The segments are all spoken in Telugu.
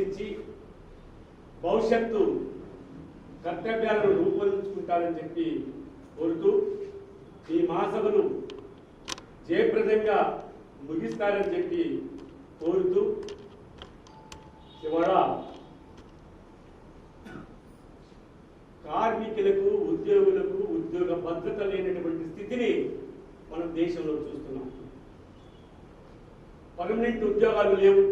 ఉద్దేశించి భవిష్యత్తు కర్తవ్యాలను రూపొందించుకుంటారని చెప్పి కోరుతూ ఈ మహాసభను జయప్రదంగా ముగిస్తారని చెప్పి కోరుతూ ఇవాళ కార్మికులకు ఉద్యోగులకు ఉద్యోగ భద్రత లేనటువంటి స్థితిని మనం దేశంలో చూస్తున్నాం. పర్మనెంట్ ఉద్యోగాలు లేవు.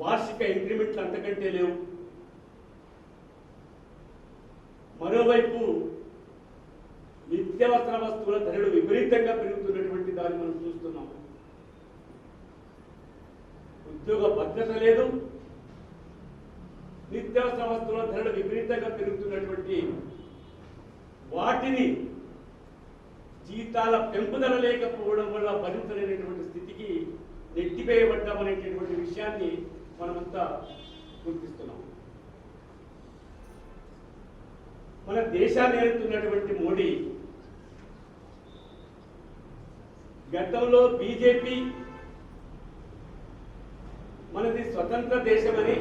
వార్షిక ఇంక్రిమెంట్లు అంతకంటే లేవు. మరోవైపు నిత్యావసర వస్తువుల ధరలు విపరీతంగా పెరుగుతున్నటువంటి దాన్ని మనం చూస్తున్నాం. ఉద్యోగ భద్రత లేదు. నిత్యావసర వస్తువుల ధరలు విపరీతంగా పెరుగుతున్నటువంటి వాటిని జీతాల పెంపుదల లేకపోవడం వల్ల భరించలేనటువంటి స్థితికి నెట్టివేయబడ్డామనేటటువంటి విషయాన్ని మనమంతా గుర్తిస్తున్నాం. మన దేశాన్ని ఏలుతున్నటువంటి మోడీ గతంలో బీజేపీ మనది స్వతంత్ర దేశమని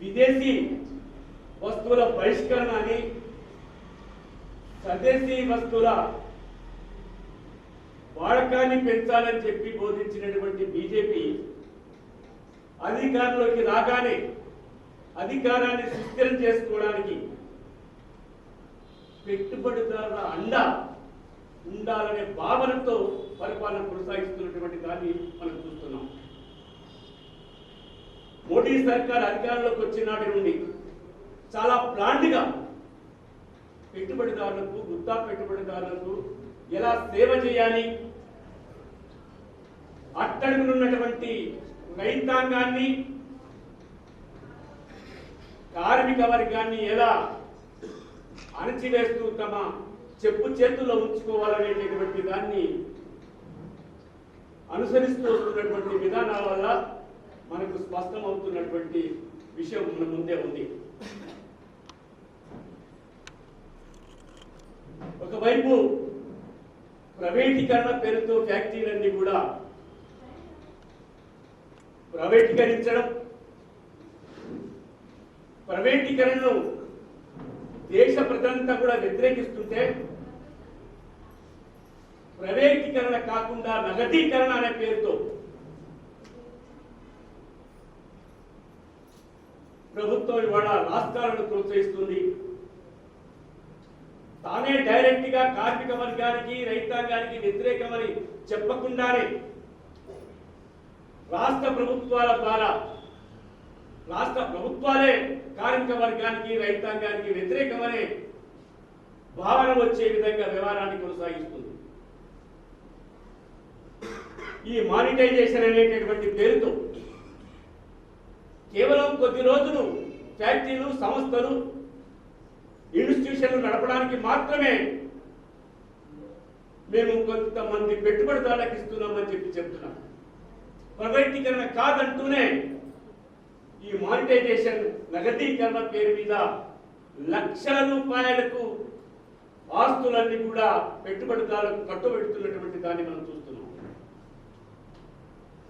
విదేశీ వస్తువుల బహిష్కరణ అని స్వదేశీ వస్తువుల వాడకాన్ని పెంచాలని చెప్పి బోధించినటువంటి బీజేపీ అధికారంలోకి రాగానే అధికారాన్ని సుస్థిరం చేసుకోవడానికి పెట్టుబడిదారుల అండ ఉండాలనే భావనతో పరిపాలన కొనసాగిస్తున్నటువంటి దాన్ని మనం చూస్తున్నాం. మోడీ సర్కార్ అధికారంలోకి వచ్చినాటి నుండి చాలా ప్లాంట్గా పెట్టుబడిదారులకు గుత్తా పెట్టుబడిదారులకు ఎలా సేవ చేయాలి? అట్టడుగునున్నటువంటి రైతాంగాన్ని కార్మిక వర్గాన్ని ఎలా అణచివేస్తూ తమ చెప్పు చేతుల్లో ఉంచుకోవాలనేటటువంటి దాన్ని అనుసరిస్తూ వస్తున్నటువంటి విధానాల వల్ల మనకు స్పష్టమవుతున్నటువంటి విషయం మన ముందే ఉంది. ఒకవైపు ప్రైవేటీకరణ పేరుతో ఫ్యాక్టరీలన్నీ కూడా ప్రైవేటీకరించడం. ప్రైవేటీకరణను దేశ ప్రజలంతా కూడా వ్యతిరేకిస్తుంటే ప్రైవేటీకరణ కాకుండా నగదీకరణ అనే పేరుతో ప్రభుత్వం ఇవాళ రాష్ట్రాలను ప్రోత్సహిస్తుంది. తానే డైరెక్ట్గా కార్మిక వర్గానికి రైతాంగానికి వ్యతిరేకమని చెప్పకుండానే రాష్ట్ర ప్రభుత్వాల ద్వారా రాష్ట్ర ప్రభుత్వాలే కార్మిక వర్గానికి రైతాంగానికి వ్యతిరేకమనే భావన వచ్చే విధంగా వ్యవహారాన్ని కొనసాగిస్తుంది. ఈ మానిటైజేషన్ అనేటటువంటి పేరుతో కేవలం కొద్ది రోజులు ఫ్యాక్టరీలు సంస్థలు ఇన్స్టిట్యూషన్లు నడపడానికి మాత్రమే మేము కొంతమంది పెట్టుబడిదారులకు ఇస్తున్నామని చెప్పి చెప్తున్నాం. ప్రైవేటీకరణ కాదంటూనే ఈ మానిటైజేషన్ నగదీకరణ పేరు మీద లక్షల రూపాయలకు ఆస్తులన్నీ కూడా పెట్టుబడిదారులకు కట్టుబెడుతున్నటువంటి దాన్ని మనం చూస్తున్నాం.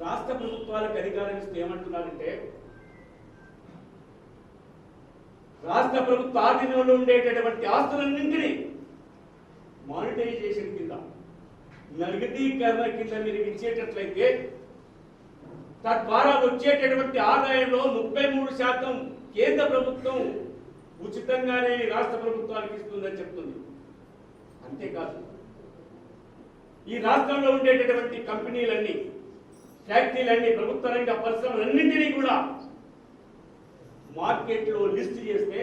రాష్ట్ర ప్రభుత్వాలకు అధికారం ఇస్తే ఏమంటున్నారంటే రాష్ట్ర ప్రభుత్వ ఆధీనంలో ఉండేటటువంటి ఆస్తులన్నింటినీ మానిటైజేషన్ కింద నగదీకరణ కింద మీరు ఇచ్చేటట్లయితే తద్వారా వచ్చేటటువంటి ఆదాయంలో ముప్పై మూడు శాతం కేంద్ర ప్రభుత్వం ఉచితంగానే రాష్ట్ర ప్రభుత్వానికి ఇస్తుందని చెప్తుంది. అంతేకాదు ఈ రాష్ట్రంలో ఉండేటటువంటి కంపెనీలన్నీ ఫ్యాక్టరీలన్నీ ప్రభుత్వ రంగ పరిశ్రమలన్నింటినీ కూడా మార్కెట్లో లిస్ట్ చేస్తే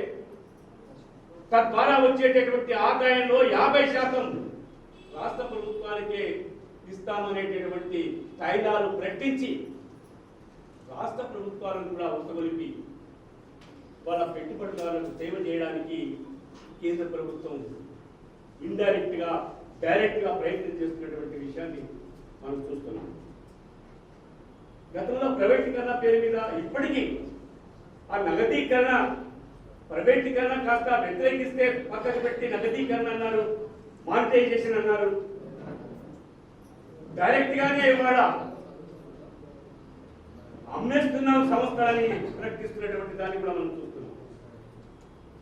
తద్వారా వచ్చేటటువంటి ఆదాయంలో యాభై శాతం రాష్ట్ర ప్రభుత్వానికే ఇస్తామనేటటువంటి తైలాలు ప్రకటించి రాష్ట్ర ప్రభుత్వాలను కూడా ఉత్తగొలిపి వాళ్ళ పెట్టుబడిదారులకు సేవ చేయడానికి కేంద్ర ప్రభుత్వం ఇండైరెక్ట్గా డైరెక్ట్గా ప్రయత్నం చేస్తున్నటువంటి విషయాన్ని మనం చూస్తున్నాం. గతంలో ప్రైవేటీకరణ పేరు మీద ఇప్పటికీ ఆ నగదీకరణ ప్రైవేటీకరణ కాస్త వ్యతిరేకిస్తే పక్కకు పెట్టి నగదీకరణ అన్నారు మానిటైజేషన్ అన్నారు. డైరెక్ట్ గానే ఇవాళ అమ్మేస్తున్నాం సంస్థలని ప్రకటిస్తున్నటువంటి దాన్ని కూడా మనం చూస్తున్నాం.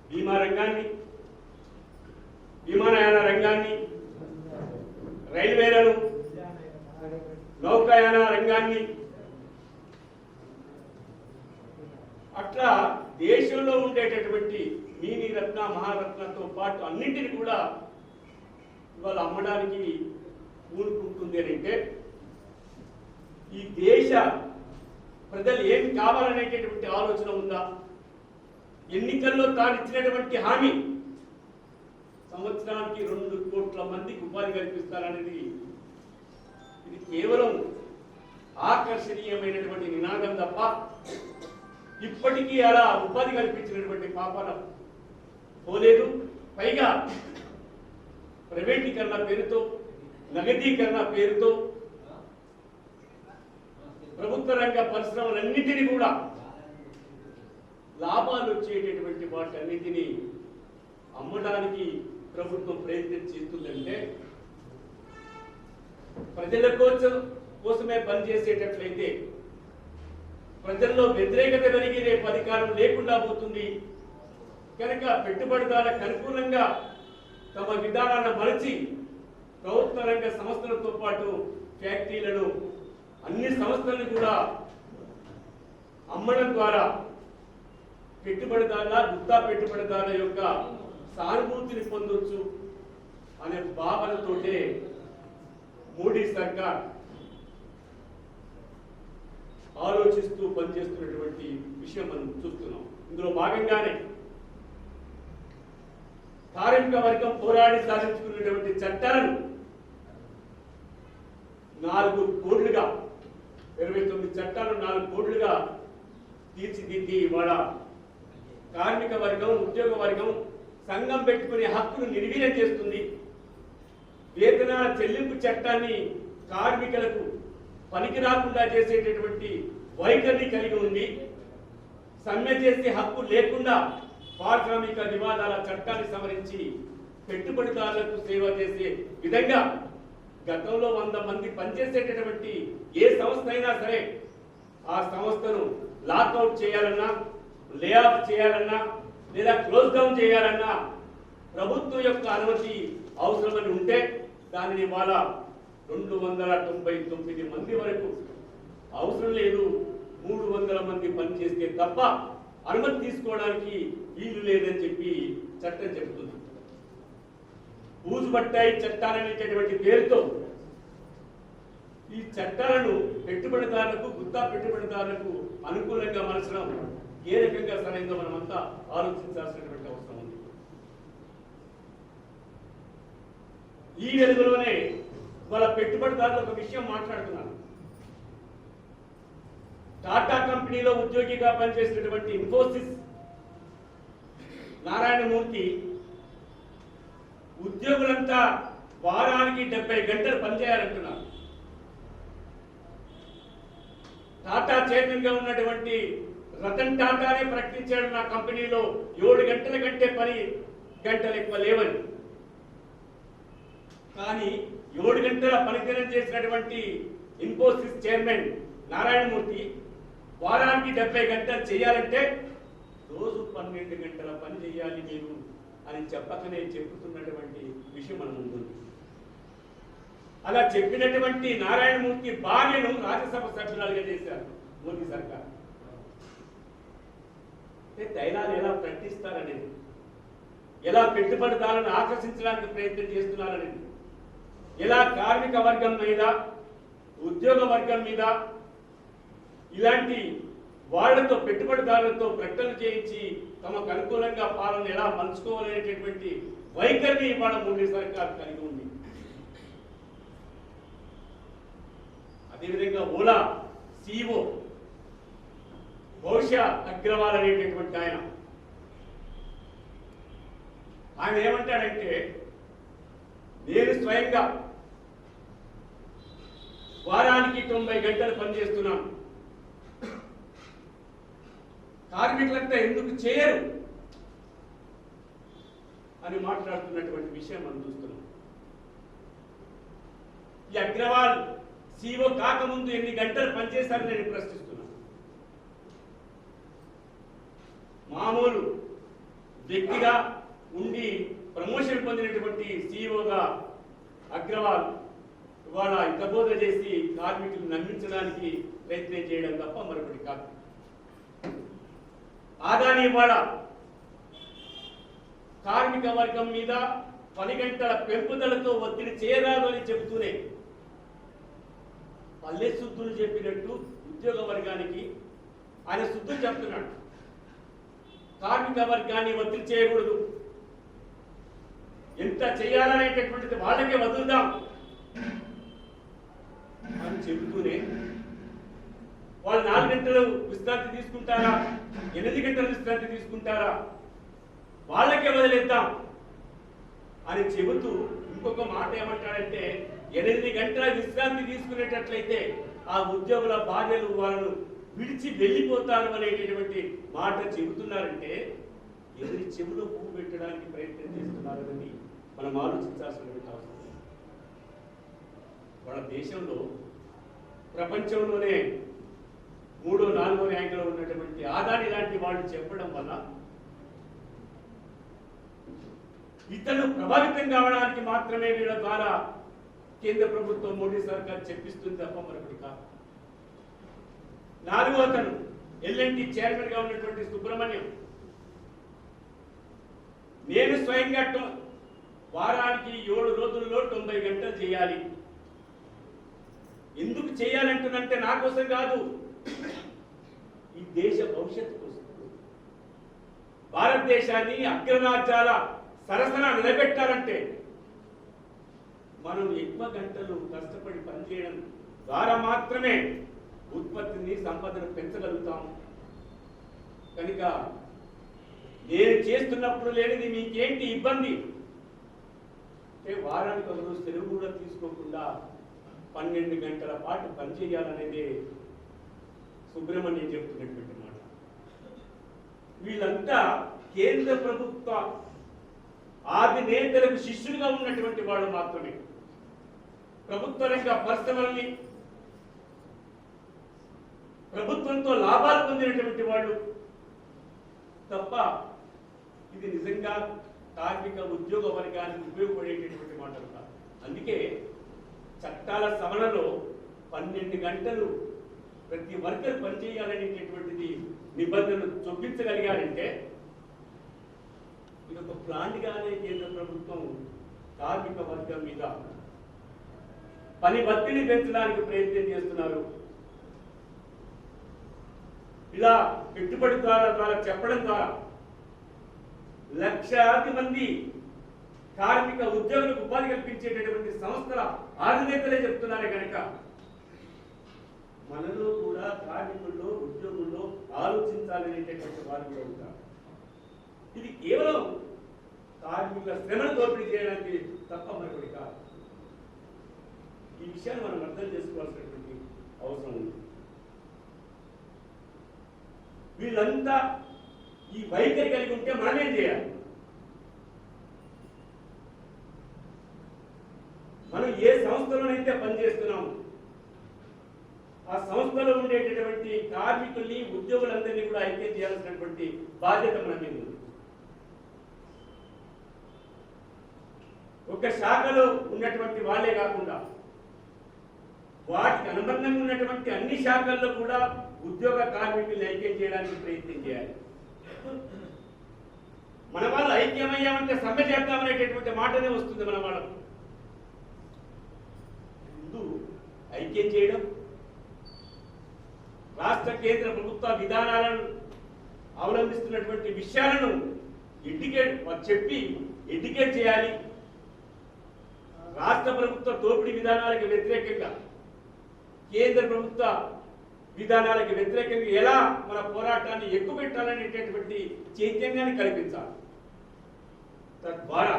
బీమా రంగాన్ని విమానయాన రంగాన్ని రైల్వేలను నౌకాయాన రంగాన్ని అట్లా దేశంలో ఉండేటటువంటి మీని రత్న మహారత్నతో పాటు అన్నింటిని కూడా ఇవాళ అమ్మడానికి పూనుకుంటుంది అని అంటే ఈ దేశ ప్రజలు ఏం కావాలనేటటువంటి ఆలోచన ఉందా? ఎన్నికల్లో తాను ఇచ్చినటువంటి హామీ సంవత్సరానికి రెండు కోట్ల మందికి ఉపాధి కల్పిస్తారనేది ఇది కేవలం ఆకర్షణీయమైనటువంటి నినాదం తప్ప ఇప్పటికీ అలా ఉపాధి కల్పించినటువంటి పాపన పోలేదు. పైగా ప్రైవేటీకరణ పేరుతో నగదీకరణ పేరుతో ప్రభుత్వ రంగ పరిశ్రమలన్నిటినీ కూడా లాభాలు వచ్చేటటువంటి వాటన్నిటినీ అమ్మడానికి ప్రభుత్వం ప్రయత్నం చేస్తుందంటే ప్రజల కోసం కోసమే పనిచేసేటట్లయితే ప్రజల్లో వ్యతిరేకత పెరిగి రేపు అధికారం లేకుండా పోతుంది. కనుక పెట్టుబడిదారులకు అనుకూలంగా తమ విధానాలను మరచి ప్రభుత్వ రంగ సంస్థలతో పాటు ఫ్యాక్టరీలను అన్ని సంస్థలను కూడా అమ్మడం ద్వారా పెట్టుబడిదారుల గుత్తా పెట్టుబడిదారుల యొక్క సానుభూతిని పొందొచ్చు అనే భావనతోటే మోడీ సర్కార్ ఆలోచిస్తూ పనిచేస్తున్నటువంటి విషయం మనం చూస్తున్నాం. ఇందులో భాగంగానే కార్మిక వర్గం పోరాడి సాధించుకున్నటువంటి చట్టాలను నాలుగు కోట్లుగా ఇరవై తొమ్మిది చట్టాలు నాలుగు కోట్లుగా తీర్చిదిద్ది ఇవాళ కార్మిక వర్గం ఉద్యోగ వర్గం సంఘం పెట్టుకునే హక్కును నిర్వీర్యం చేస్తుంది. వేతనాల చెల్లింపు చట్టాన్ని కార్మికులకు పనికి రాకుండా చేసేటటువంటి వైఖరిని కలిగి ఉంది. సమ్మె చేసే హక్కు లేకుండా పారిశ్రామిక వివాదాల చట్టాన్ని సవరించి పెట్టుబడిదారులకు సేవ చేసే విధంగా గతంలో వంద మంది పనిచేసేటటువంటి ఏ సంస్థ అయినా సరే ఆ సంస్థను లాక్అవుట్ చేయాలన్నా లే ఆఫ్ చేయాలన్నా లేదా క్లోజ్ డౌన్ చేయాలన్నా ప్రభుత్వం యొక్క అనుమతి అవసరమని ఉంటే దానిని వాళ్ళ రెండు వందల తొంభై తొమ్మిది మంది వరకు అవసరం లేదు. మూడు వందల మంది పనిచేస్తే తప్ప అనుమతి తీసుకోవడానికి వీలు లేదని చెప్పి చట్టం చెబుతుంది. పూజబట్టాయి చట్టాలనేటటువంటి పేరుతో ఈ చట్టాలను పెట్టుబడిదారులకు గుత్తా పెట్టుబడిదారులకు అనుకూలంగా మలచడం ఏ రకంగా సరైందో మనమంతా ఆలోచించాల్సినటువంటి అవసరం ఉంది. ఈ వెలుగులోనే వాళ్ళ పెట్టుబడిదారులు ఒక విషయం మాట్లాడుతున్నారు. టాటా కంపెనీలో ఉద్యోగిగా పనిచేసినటువంటి ఇన్ఫోసిస్ నారాయణమూర్తి ఉద్యోగులంతా వారానికి డెబ్బై గంటలు పనిచేయాలంటున్నారు. టాటా చైర్మన్గా ఉన్నటువంటి రతన్ టాటానే ప్రకటించాడు నా కంపెనీలో ఏడు గంటల కంటే పని గంటలు ఎక్కువ లేవని. కానీ ఏడు గంటల పనితీరం చేసినటువంటి ఇన్ఫోసిస్ చైర్మన్ నారాయణమూర్తి వారానికి డెబ్బై గంటలు చేయాలంటే రోజు పన్నెండు గంటల పని చేయాలి మీరు అని చెప్పకనే చెబుతున్నటువంటి విషయం మన ముందుంది అలా చెప్పినటువంటి నారాయణమూర్తి భార్యను రాజ్యసభ సభ్యురాలుగా చేశారు మోదీ సర్కార్. అంటే తైలాలు ఎలా ప్రకటిస్తారనేది ఎలా పెట్టుబడిదారులను ఆకర్షించడానికి ప్రయత్నం చేస్తున్నారనేది ఎలా కార్మిక వర్గం మీద ఉద్యోగ వర్గం మీద ఇలాంటి వాళ్ళతో పెట్టుబడిదారులతో ప్రకటన చేయించి తమకు అనుకూలంగా పాలన ఎలా పంచుకోవాలనేటటువంటి వైఖరిని ఇవాళ మోడీ సర్కార్ కలిగి ఉంది. అదేవిధంగా ఓలా సిఇఓ బహుశా అగ్రవాల్ అనేటటువంటి ఆయన. ఆయన ఏమంటాడంటే నేను స్వయంగా వారానికి తొంభై గంటలు పనిచేస్తున్నాను. కార్మికులంతా ఎందుకు చేయరు? అని మాట్లాడుతున్నటువంటి విషయం మనం చూస్తున్నాం. ఈ అగ్రవాల్ సీఓ కాకముందు ఎన్ని గంటలు పనిచేశారని నేను ప్రశ్నిస్తున్నాను. మామూలు వ్యక్తిగా ఉండి ప్రమోషన్ పొందినటువంటి సీఈఓగా అగ్రవాల్ ఇవాళ హితబోధ చేసి కార్మికులు నమ్మించడానికి ప్రయత్నం చేయడం తప్ప మరొకటి కాదు. ఆదాని ఇవాళ కార్మిక వర్గం మీద పని గంటల పెంపుదలతో ఒత్తిడి చేయరాదు అని చెబుతూనే పల్లె శుద్ధులు చెప్పినట్టు ఉద్యోగ వర్గానికి ఆయన శుద్ధులు చెప్తున్నాడు. కార్మిక వర్గాన్ని ఒత్తిడి చేయకూడదు. ఎంత చేయాలనేటటువంటిది వాళ్ళకే వదులుదాం అని చెబుతూనే వాళ్ళు నాలుగు గంటలు విశ్రాంతి తీసుకుంటారా? ఎనిమిది గంటలు విశ్రాంతి తీసుకుంటారా? వాళ్ళకే వదిలేద్దాం అని చెబుతూ ఇంకొక మాట ఏమంటాడంటే ఎనిమిది గంటల విశ్రాంతి తీసుకునేటట్లయితే ఆ ఉద్యోగుల భార్యలు వాళ్ళను విడిచి వెళ్ళిపోతారు అనేటటువంటి మాట చెబుతున్నారంటే ఎవరి చెవులో పువ్వు పెట్టడానికి ప్రయత్నం చేస్తున్నారని మనం ఆలోచించాల్సినటువంటి అవసరం మన దేశంలో ప్రపంచంలోనే మూడో నాలుగో ర్యాంకులో ఉన్నటువంటి ఆదాని లాంటి వాళ్ళు చెప్పడం వల్ల ఇతను ప్రభావితం కావడానికి మాత్రమే వీళ్ళ ద్వారా కేంద్ర ప్రభుత్వం మోడీ సర్కార్ చెప్పిస్తుంది తప్ప మరొకటి కాదు. నాలుగో అతను ఎల్ఎన్టీ చైర్మన్గా ఉన్నటువంటి సుబ్రహ్మణ్యం. నేను స్వయంగా వారానికి ఏడు రోజుల్లో తొంభై గంటలు చేయాలి. ఎందుకు చేయాలంటున్నంటే నా కోసం కాదు. ఈ దేశ భవిష్యత్తు కోసం. భారతదేశాన్ని అగ్రరాజ్యాల సరసన నిలబెట్టాలంటే మనం ఎక్కువ గంటలు కష్టపడి పనిచేయడం ద్వారా మాత్రమే ఉత్పత్తిని సంపదను పెంచగలుగుతాం కనుక నేను చేస్తున్నప్పుడు లేనిది మీకేంటి ఇబ్బంది? అంటే వారానికి ఒక రోజు సెలవు కూడా తీసుకోకుండా పన్నెండు గంటల పాటు పనిచేయాలనేదే సుబ్రహ్మణ్యం చెప్తున్నటువంటి మాట. వీళ్ళంతా కేంద్ర ప్రభుత్వ ఆది నేతలకు శిష్యులుగా ఉన్నటువంటి వాళ్ళు మాత్రమే. ప్రభుత్వ రంగ పరిశ్రమల్ని ప్రభుత్వంతో లాభాలు పొందినటువంటి వాళ్ళు తప్ప ఇది నిజంగా కార్మిక ఉద్యోగ వర్గానికి ఉపయోగపడేటటువంటి మాటలు కాదు. అందుకే చట్టాల సవరణలో పన్నెండు గంటలు ప్రతి వర్కర్ పనిచేయాలనేటటువంటిది నిబంధనలు చొప్పించగలిగారంటే ఇది ఒక ప్లాంట్గానే కేంద్ర ప్రభుత్వం కార్మిక వర్గం మీద పని ఒత్తిడి పెంచడానికి ప్రయత్నం చేస్తున్నారు. ఇలా పెట్టుబడి ద్వారా ద్వారా చెప్పడం ద్వారా లక్షలాది మంది కార్మిక ఉద్యోగులకు ఉపాధి కల్పించేటటువంటి సంస్థల ఆధినేతలే చెప్తున్నారు కనుక మనలో కూడా కార్మికుల్లో ఉద్యోగుల్లో ఆలోచించాలనేటటువంటి వారు కూడా ఉంటారు. ఇది కేవలం కార్మికుల శ్రమను దోపిడీ చేయడానికి తప్ప మరొకటి కాదు. ఈ విషయాన్ని మనం అర్థం చేసుకోవాల్సినటువంటి అవసరం ఉంది. వీళ్ళంతా ఈ వైఖరి కలిగి ఉంటే మనమేం చేయాలి? మనం ఏ సంస్థలోనైతే పనిచేస్తున్నాం ఆ సంస్థలో ఉండేటటువంటి కార్మికుల్ని ఉద్యోగులందరినీ కూడా ఐక్యం చేయాల్సినటువంటి బాధ్యత మన మీద ఉంది. ఒక శాఖలో ఉన్నటువంటి వాళ్ళే కాకుండా వాటికి అనుబంధంగా ఉన్నటువంటి అన్ని శాఖల్లో కూడా ఉద్యోగ కార్మికుల్ని ఐక్యం చేయడానికి ప్రయత్నం చేయాలి. మన వాళ్ళు ఐక్యమయ్యామంటే సమ్మె చేద్దామనేటటువంటి మాటనే వస్తుంది మన వాళ్ళకు. ముందు ఐక్యం చేయడం రాష్ట్ర కేంద్ర ప్రభుత్వ విధానాలను అవలంబిస్తున్నటువంటి విషయాలను ఎడ్యుకేట్ చెప్పి ఎడ్యుకేట్ చేయాలి. రాష్ట్ర ప్రభుత్వ దోపిడీ విధానాలకు వ్యతిరేకంగా కేంద్ర ప్రభుత్వ విధానాలకు వ్యతిరేకంగా ఎలా మన పోరాటాన్ని ఎక్కువ పెట్టాలనేటటువంటి చైతన్యాన్ని కల్పించాలి. తద్వారా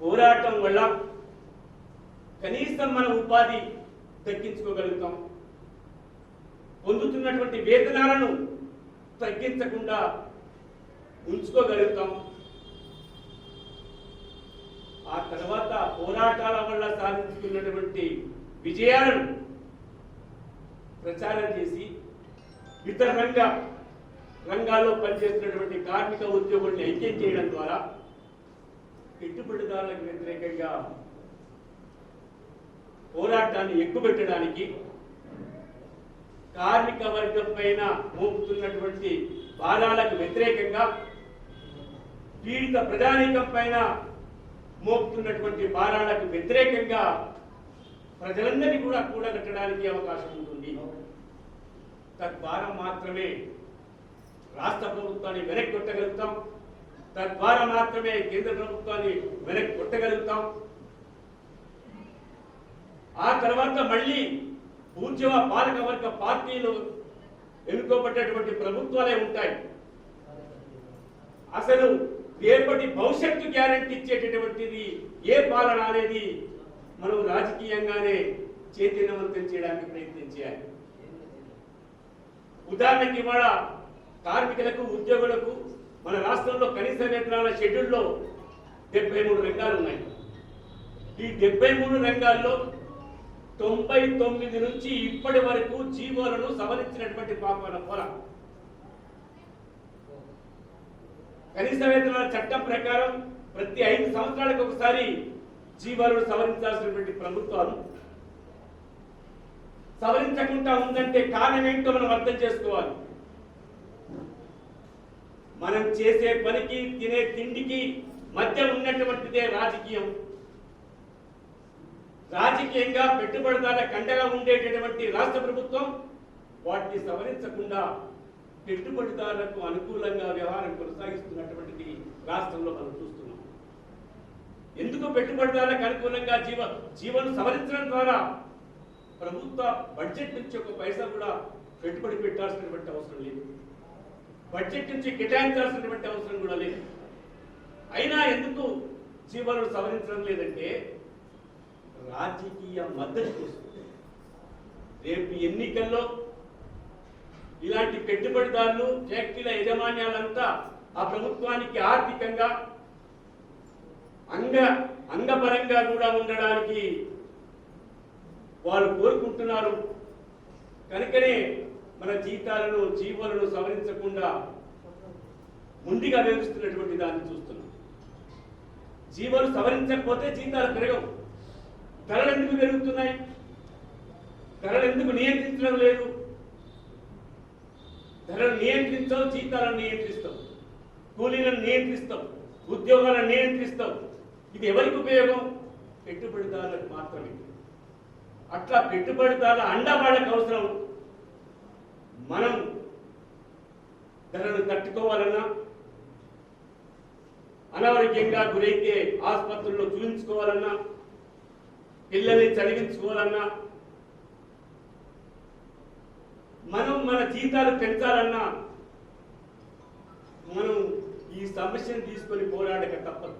పోరాటం వల్ల కనీసం మన ఉపాధి దక్కించుకోగలుగుతాం. పొందుతున్నటువంటి వేతనాలను తగ్గించకుండా ఉంచుకోగలుగుతాం. ఆ తర్వాత పోరాటాల వల్ల సాధించుకున్నటువంటి విజయాలను ప్రచారం చేసి ఇతర రంగ రంగాల్లో పనిచేస్తున్నటువంటి కార్మిక ఉద్యోగుల్ని ఐక్యం చేయడం ద్వారా పెట్టుబడిదారులకు వ్యతిరేకంగా పోరాటాన్ని ఎక్కుపెట్టడానికి కార్మిక వర్గం పైన మోపుతున్నటువంటి భారాలకు వ్యతిరేకంగా పీడిత ప్రజానీకం పైన మోపుతున్నటువంటి భారాలకు వ్యతిరేకంగా ప్రజలందరినీ కూడా కూడగట్టడానికి అవకాశం ఉంటుంది. తద్వారా మాత్రమే రాష్ట్ర ప్రభుత్వాన్ని వెనక్కి కొట్టగలుగుతాం. తద్వారా మాత్రమే కేంద్ర ప్రభుత్వాన్ని వెనక్కి కొట్టగలుగుతాం. ఆ తర్వాత మళ్ళీ ఊర్జవ పాలక వర్గ పార్టీలు ఎన్నుకోబడ్డటువంటి ప్రభుత్వాలే ఉంటాయి. అసలు రేపటి భవిష్యత్తు గ్యారెంటీ ఇచ్చేటటువంటిది ఏ పాలన అనేది మనం రాజకీయంగానే చైతన్యవంతం చేయడానికి ప్రయత్నం చేయాలి. ఉదాహరణకి ఇవాళ కార్మికులకు ఉద్యోగులకు మన రాష్ట్రంలో కనీస వేతనాల షెడ్యూల్లో డెబ్బై మూడు రంగాలు ఉన్నాయి. ఈ డెబ్బై మూడు రంగాల్లో తొంభై తొమ్మిది నుంచి ఇప్పటి వరకు జీవోలను సవరించినటువంటి పాపన పొల కనీస వేతనాల చట్టం ప్రకారం ప్రతి ఐదు సంవత్సరాలకు ఒకసారి జీవాలను సవరించాల్సినటువంటి ప్రభుత్వాలు సవరించకుండా ఉందంటే కారణం ఏంటో మనం అర్థం చేసుకోవాలి. మనం చేసే పనికి తినే తిండికి మధ్య ఉన్నటువంటిదే రాజకీయం. రాజకీయంగా పెట్టుబడిదారుల కండగా ఉండేటటువంటి రాష్ట్ర ప్రభుత్వం వాటిని సవరించకుండా పెట్టుబడిదారులకు అనుకూలంగా వ్యవహారం కొనసాగిస్తున్నటువంటిది రాష్ట్రంలో మనం చూస్తున్నాం. ఎందుకు పెట్టుబడిదారులకు అనుకూలంగా జీవ జీవను సవరించడం ద్వారా ప్రభుత్వ బడ్జెట్ నుంచి ఒక పైసా కూడా పెట్టుబడి పెట్టాల్సినటువంటి అవసరం లేదు. బడ్జెట్ నుంచి కేటాయించాల్సినటువంటి అవసరం కూడా లేదు. అయినా ఎందుకు జీవాలను సవరించడం లేదంటే రాజకీయ మద్దతు రేపు ఎన్నికల్లో ఇలాంటి పెట్టుబడిదారులు ఫ్యాక్టరీల యజమాన్యాలంతా ఆ ప్రభుత్వానికి ఆర్థికంగా అంగ అంగపరంగా కూడా ఉండడానికి వాళ్ళు కోరుకుంటున్నారు. కనుకనే మన జీతాలను జీవులను సవరించకుండా ముందుగా వేధిస్తున్నటువంటి దాన్ని చూస్తున్నాం. జీవులు సవరించకపోతే జీతాలు పెరగవు. ధరలు ఎందుకు పెరుగుతున్నాయి? ధరలు ఎందుకు నియంత్రించడం లేదు? ధరలు నియంత్రించాం జీతాలను నియంత్రిస్తాం కూలీలను నియంత్రిస్తాం ఉద్యోగాలను నియంత్రిస్తాం ఇది ఎవరికి ఉపయోగం? పెట్టుబడిదారులకు మాత్రమే. అట్లా పెట్టుబడిదారుల అండా వాళ్ళకి అవసరం. మనం ధరలు తట్టుకోవాలన్నా అనారోగ్యంగా గురైతే ఆసుపత్రుల్లో చూపించుకోవాలన్నా పిల్లల్ని చదివించుకోవాలన్నా మనం మన జీతాలు పెంచాలన్నా మనం ఈ సమస్యను తీసుకొని పోరాడక తప్పదు.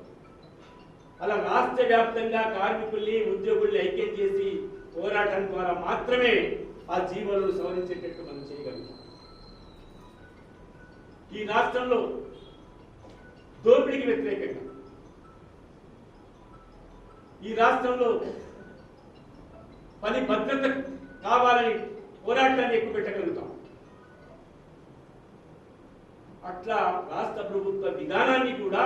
అలా రాష్ట్ర వ్యాప్తంగా కార్మికుల్ని ఉద్యోగుల్ని ఐక్యం చేసి పోరాటం ద్వారా మాత్రమే ఆ జీవనలు సవరించేటట్టు మనం చేయగలుగుతాం. ఈ రాష్ట్రంలో దోపిడీకి వ్యతిరేకంగా ఈ రాష్ట్రంలో పని భద్రత కావాలని పోరాటాన్ని ఎక్కువ పెట్టగలుగుతాం. అట్లా రాష్ట్ర ప్రభుత్వ విధానాన్ని కూడా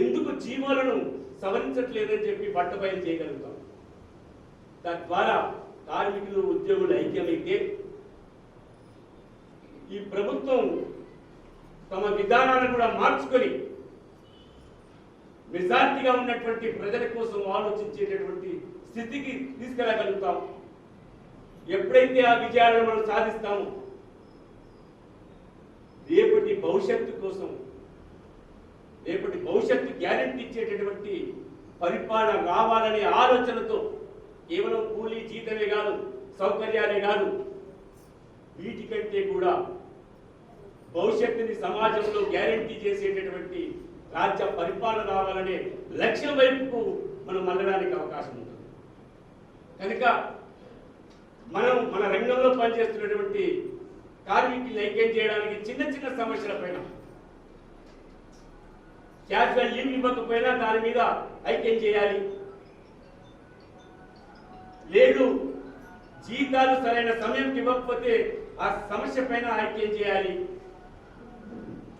ఎందుకు జీవోలను సవరించట్లేదని చెప్పి బట్టబయలు చేయగలుగుతాం. తద్వారా కార్మికులు ఉద్యోగులు ఐక్యమైతే ఈ ప్రభుత్వం తమ విధానాలను కూడా మార్చుకొని మెజార్టీగా ఉన్నటువంటి ప్రజల కోసం ఆలోచించేటటువంటి స్థితికి తీసుకెళ్ళగలుగుతాం. ఎప్పుడైతే ఆ విజయాలను మనం సాధిస్తామో రేపటి భవిష్యత్తు కోసం రేపటి భవిష్యత్తు గ్యారెంటీ ఇచ్చేటటువంటి పరిపాలన రావాలనే ఆలోచనతో కేవలం కూలీ జీతమే కాదు సౌకర్యాలే కాదు వీటికంటే కూడా భవిష్యత్తుని సమాజంలో గ్యారెంటీ చేసేటటువంటి రాజ్య పరిపాలన రావాలనే లక్ష్యం వైపుకు మనం మళ్ళడానికి అవకాశం ఉంటుంది. కనుక మనం మన రంగంలో పనిచేస్తున్నటువంటి కార్మికులు ఐక్యం చేయడానికి చిన్న చిన్న సమస్యల పైన క్యాజువల్ లీవ్ ఇవ్వకపోయినా దాని మీద ఐక్యం చేయాలి. లేదు జీతాలు సరైన సమయంకి ఇవ్వకపోతే ఆ సమస్య పైన ఐక్యం చేయాలి.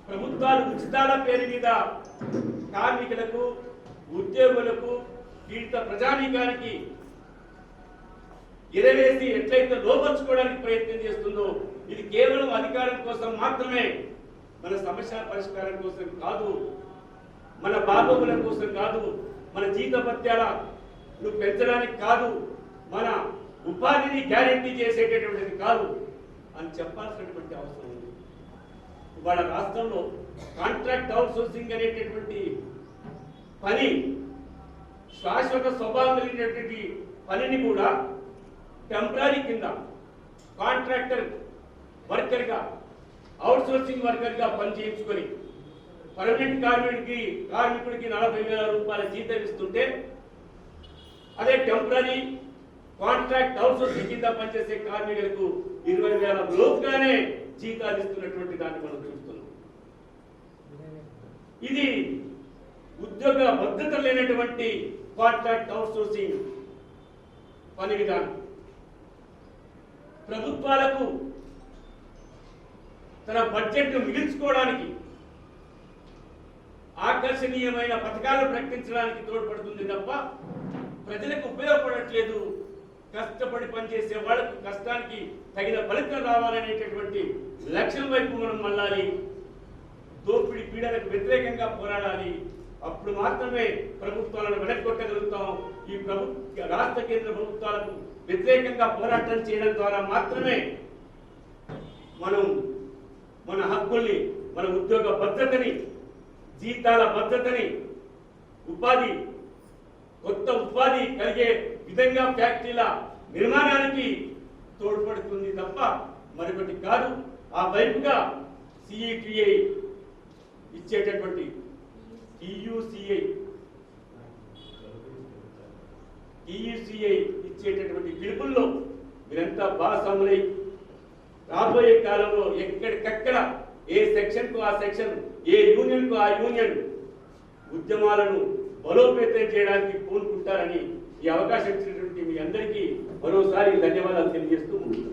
ప్రభుత్వాలు ఉచితాల పేరు మీద కార్మికులకు ఉద్యోగులకు పీడిత ప్రజానీకానికి ఎరవేసి ఎట్లయితే లోపరుచుకోవడానికి ప్రయత్నం చేస్తుందో ఇది కేవలం అధికారం కోసం మాత్రమే మన సమస్యల పరిష్కారం కోసం కాదు మన బాగోగుల కోసం కాదు మన జీత భత్యాలను పెంచడానికి కాదు మన ఉపాధిని గ్యారంటీ చేసేటటువంటిది కాదు అని చెప్పాల్సినటువంటి అవసరం ఉంది. ఇవాళ రాష్ట్రంలో కాంట్రాక్ట్ అవుట్సోర్సింగ్ అనేటటువంటి పని శాశ్వత స్వభావం కలిగినటువంటి పనిని కూడా టెంపరీ కింద కాంట్రాక్టర్ వర్కర్గా అవుట్సోర్సింగ్ వర్కర్గా పని చేయించుకొని పర్మనెంట్ కార్మికుడికి కార్మికుడికి నలభై వేల రూపాయల జీతం ఇస్తుంటే అదే టెంపరీ కాంట్రాక్ట్ అవుట్సోర్సింగ్ కింద పనిచేసే కార్మికులకు ఇరవై వేల లోపుగానే జీతాలు ఇస్తున్నటువంటి దాన్ని మనం చూస్తున్నాం. ఇది ఉద్యోగ భద్రత లేనటువంటి కాంట్రాక్ట్ అవుట్సోర్సింగ్ పని విధానం. ప్రభుత్వాలకు తన బడ్జెట్ను మిగిల్చుకోవడానికి ఆకర్షణీయమైన పథకాలను ప్రకటించడానికి తోడ్పడుతుంది తప్ప ప్రజలకు ఉపయోగపడట్లేదు. కష్టపడి పనిచేసే వాళ్ళకు కష్టానికి తగిన ఫలితం రావాలనేటటువంటి లక్ష్యం వైపు మనం మళ్ళాలి. దోపిడీ పీడలకు వ్యతిరేకంగా పోరాడాలి. అప్పుడు మాత్రమే ప్రభుత్వాలను వెనక్కొట్టగలుగుతాం ఈ ప్రభు రాష్ట్ర కేంద్ర ప్రభుత్వాలకు వ్యతిరేకంగా పోరాటం చేయడం ద్వారా మాత్రమే మనం మన హక్కుల్ని మన ఉద్యోగ భద్రతని జీతాల భద్రతని ఉపాధి కొత్త ఉపాధి కలిగే విధంగా ఫ్యాక్టరీల నిర్మాణానికి తోడ్పడుతుంది తప్ప మరొకటి కాదు. ఆ వైపుగా సిఈటిఐ ఇచ్చేటటువంటి టియుసిఐ టియుసిఐ ఇచ్చేటటువంటి పిలుపుల్లో మీరంతా భాగస్వాములై రాబోయే కాలంలో ఎక్కడికక్కడ ఏ సెక్షన్కు ఆ సెక్షన్ ఏ యూనియన్కు ఆ యూనియన్ ఉద్యమాలను బలోపేతం చేయడానికి పూనుకుంటారని ఈ అవకాశం ఇచ్చినటువంటి మీ అందరికీ మరోసారి ధన్యవాదాలు తెలియజేస్తూ ముగిస్తున్నాను